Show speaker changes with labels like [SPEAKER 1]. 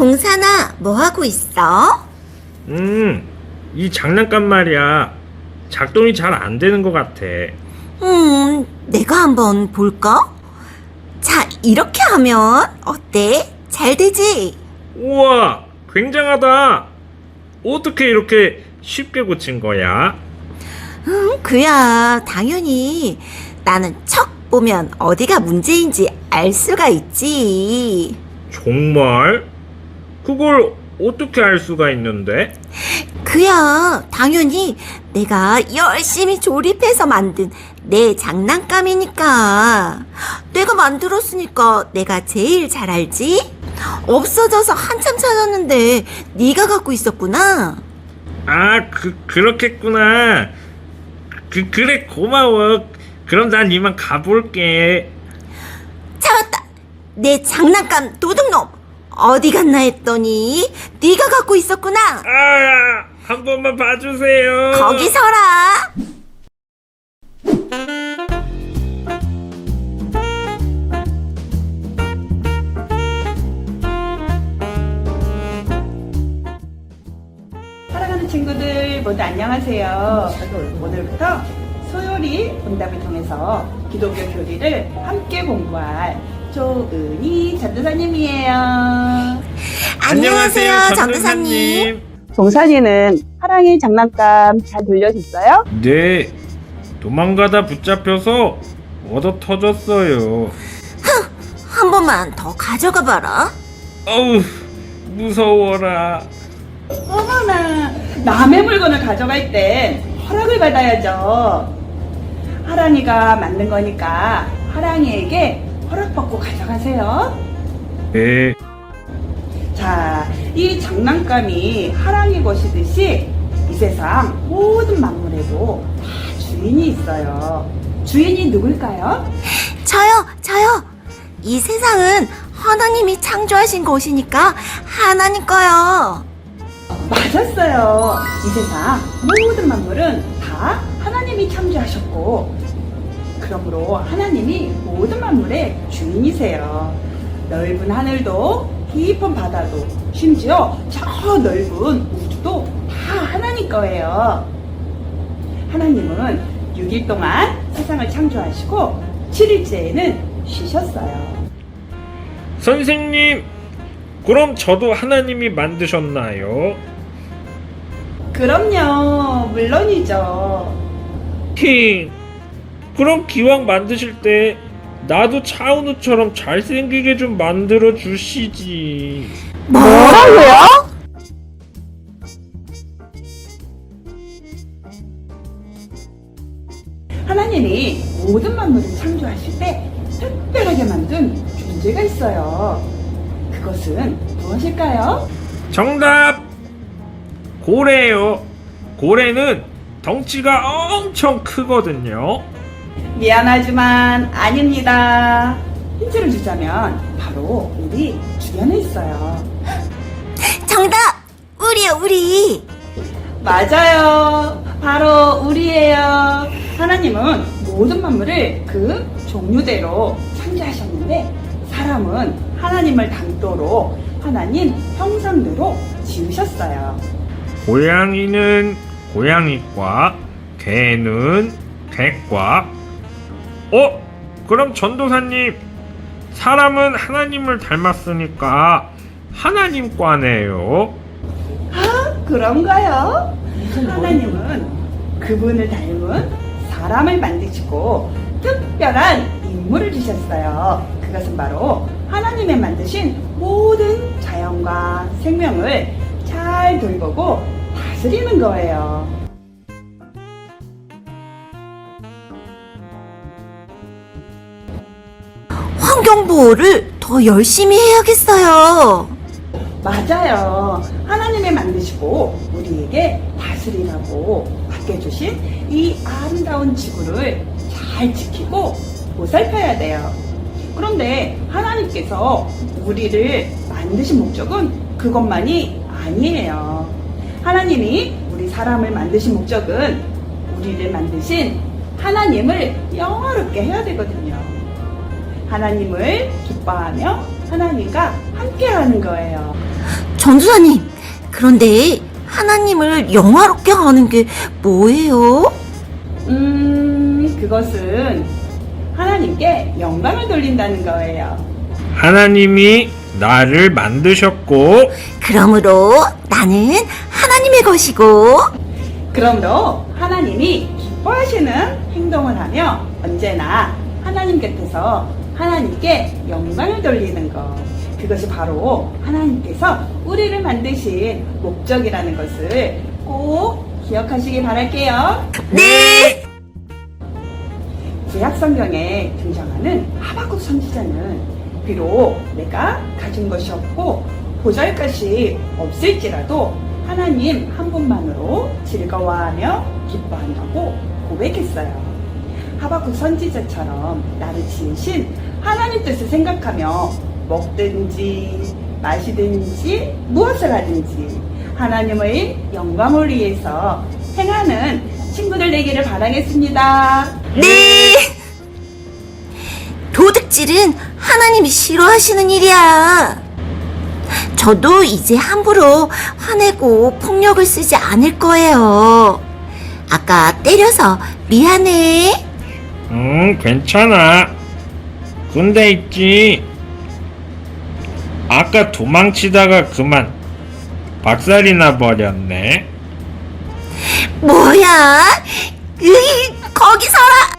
[SPEAKER 1] 동산아, 뭐 하고 있어?
[SPEAKER 2] 음, 이 장난감 말이야. 작동이 잘 안 되는 것 같아.
[SPEAKER 1] 음, 내가 한번 볼까? 자, 이렇게 하면 어때? 잘 되지?
[SPEAKER 2] 우와, 굉장하다. 어떻게 이렇게 쉽게 고친 거야?
[SPEAKER 1] 음, 그야, 당연히. 나는 척 보면 어디가 문제인지 알 수가 있지.
[SPEAKER 2] 정말? 그걸 어떻게 알 수가 있는데?
[SPEAKER 1] 그야, 당연히 내가 열심히 조립해서 만든 내 장난감이니까. 내가 만들었으니까 내가 제일 잘 알지? 없어져서 한참 찾았는데 네가 갖고 있었구나.
[SPEAKER 2] 아, 그, 그렇겠구나. 그, 그래, 고마워. 그럼 난 이만 가볼게.
[SPEAKER 1] 잡았다. 내 장난감 도둑놈. 어디 갔나 했더니 네가 갖고 있었구나.
[SPEAKER 2] 아, 한 번만 봐주세요.
[SPEAKER 1] 거기 서라.
[SPEAKER 3] 사랑하는 친구들 모두 안녕하세요. 오늘부터 소요리 응답을 통해서 기독교 교리를 함께 공부할 조은희 전도사님이에요.
[SPEAKER 1] 안녕하세요, 전도사님.
[SPEAKER 3] 동산이는 사랑의 장난감 잘 돌려줬어요?
[SPEAKER 2] 네, 도망가다 붙잡혀서 얻어 터졌어요.
[SPEAKER 1] 한 번만 더 가져가 봐라.
[SPEAKER 2] 어우, 무서워라.
[SPEAKER 3] 어머나 남의 물건을 가져갈 땐 허락을 받아야죠. 하랑이가 만든 거니까 하랑이에게 허락받고 가져가세요.
[SPEAKER 2] 네,
[SPEAKER 3] 자, 이 장난감이 하랑이 것이듯이 이 세상 모든 만물에도 다 주인이 있어요. 주인이 누굴까요?
[SPEAKER 1] 저요, 저요. 이 세상은 하나님이 창조하신 것이니까 하나님 거요.
[SPEAKER 3] 맞았어요. 이 세상 모든 만물은 다 하나님이 창조하셨고, 그러므로 하나님이 모든 만물의 주인이세요. 넓은 하늘도, 깊은 바다도, 심지어 저 넓은 우주도 다 하나님 거예요. 하나님은 6일 동안 세상을 창조하시고, 7일째에는 쉬셨어요.
[SPEAKER 2] 선생님, 그럼 저도 하나님이 만드셨나요?
[SPEAKER 3] 그럼요, 물론이죠.
[SPEAKER 2] 킹, 그럼 기왕 만드실 때 나도 차은우처럼 잘생기게 좀 만들어 주시지.
[SPEAKER 1] 뭐라고요?
[SPEAKER 3] 하나님이 모든 만물을 창조하실 때 특별하게 만든 존재가 있어요. 그것은 무엇일까요?
[SPEAKER 2] 정답! 고래요. 고래는 덩치가 엄청 크거든요.
[SPEAKER 3] 미안하지만 아닙니다. 힌트를 주자면 바로 우리 주변에 있어요.
[SPEAKER 1] 정답! 우리요, 우리.
[SPEAKER 3] 맞아요. 바로 우리예요. 하나님은 모든 만물을 그 종류대로 창조하셨는데 사람은 하나님을 닮도록 하나님 형상대로 지으셨어요.
[SPEAKER 2] 고양이는 고양이과, 개는 개과. 어? 그럼 전도사님, 사람은 하나님을 닮았으니까 하나님과네요.
[SPEAKER 3] 아, 그런가요? 하나님은 그분을 닮은 사람을 만드시고 특별한 인물을 주셨어요. 그것은 바로 하나님의 만드신 모든 자연과 생명을 잘 돌보고 다스리는 거예요.
[SPEAKER 1] 환경보호를 더 열심히 해야겠어요.
[SPEAKER 3] 맞아요. 하나님의 만드시고 우리에게 다스리라고 맡겨주신 이 아름다운 지구를 잘 지키고 보살펴야 돼요. 그런데 하나님께서 우리를 만드신 목적은 그것만이 아니에요. 하나님이 우리 사람을 만드신 목적은 우리를 만드신 하나님을 영화롭게 해야 되거든요. 하나님을 기뻐하며 하나님과 함께 하는 거예요.
[SPEAKER 1] 전도사님, 그런데 하나님을 영화롭게 하는 게 뭐예요?
[SPEAKER 3] 음, 그것은 하나님께 영광을 돌린다는 거예요.
[SPEAKER 2] 하나님이 나를 만드셨고
[SPEAKER 1] 그러므로 나는 하나님의 것이고,
[SPEAKER 3] 그러므로 하나님이 기뻐하시는 행동을 하며 언제나 하나님 곁에서 하나님께 영광을 돌리는 것. 그것이 바로 하나님께서 우리를 만드신 목적이라는 것을 꼭 기억하시기 바랄게요.
[SPEAKER 1] 네!
[SPEAKER 3] 구약 성경에 등장하는 하박국 선지자는 비록 내가 가진 것이 없고 보잘 것이 없을지라도 하나님 한 분만으로 즐거워하며 기뻐한다고 고백했어요. 하박국 선지자처럼 나를 지으신 하나님 뜻을 생각하며 먹든지 마시든지 무엇을 하든지 하나님의 영광을 위해서 행하는 친구들 되기를 바라겠습니다.
[SPEAKER 1] 네! 도둑질은 하나님이 싫어하시는 일이야. 저도 이제 함부로 화내고 폭력을 쓰지 않을 거예요. 아까 때려서 미안해.
[SPEAKER 2] 응 괜찮아 근데 있지 아까 도망치다가 그만 박살이 나 버렸네
[SPEAKER 1] 뭐야? 으이, 거기 서라!